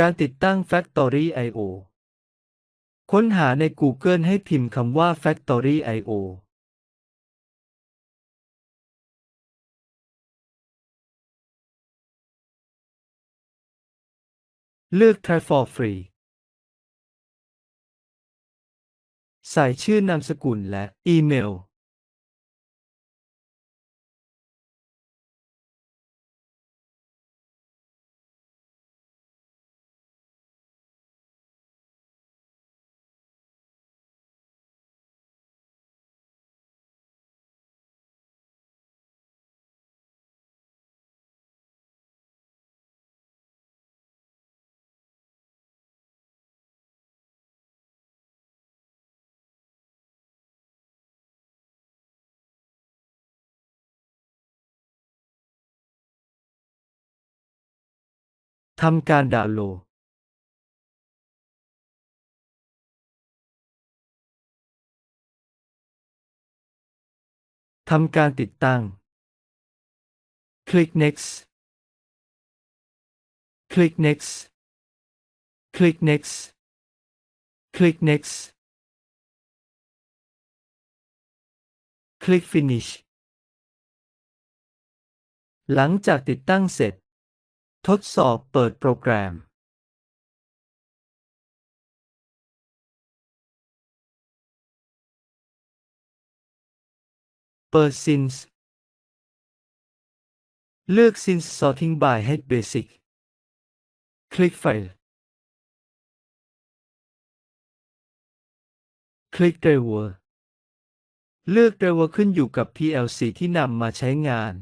การติดตั้ง Factory IO ค้นหาใน Google ให้พิมพ์คำว่า Factory IO เลือก Try for free ใส่ชื่อนามสกุลและอีเมล ทำการดาวน์โหลดทำการติดตั้ง คลิก next คลิก next คลิก next คลิก next คลิก finish หลังจากติดตั้งเสร็จ ทดสอบเปิดโปรแกรมเปิด Sins เลือก Sins Sorting by Head Basic คลิกไฟล์ คลิก Driver เลือก Driver ขึ้นอยู่กับ PLC ที่นำมาใช้งาน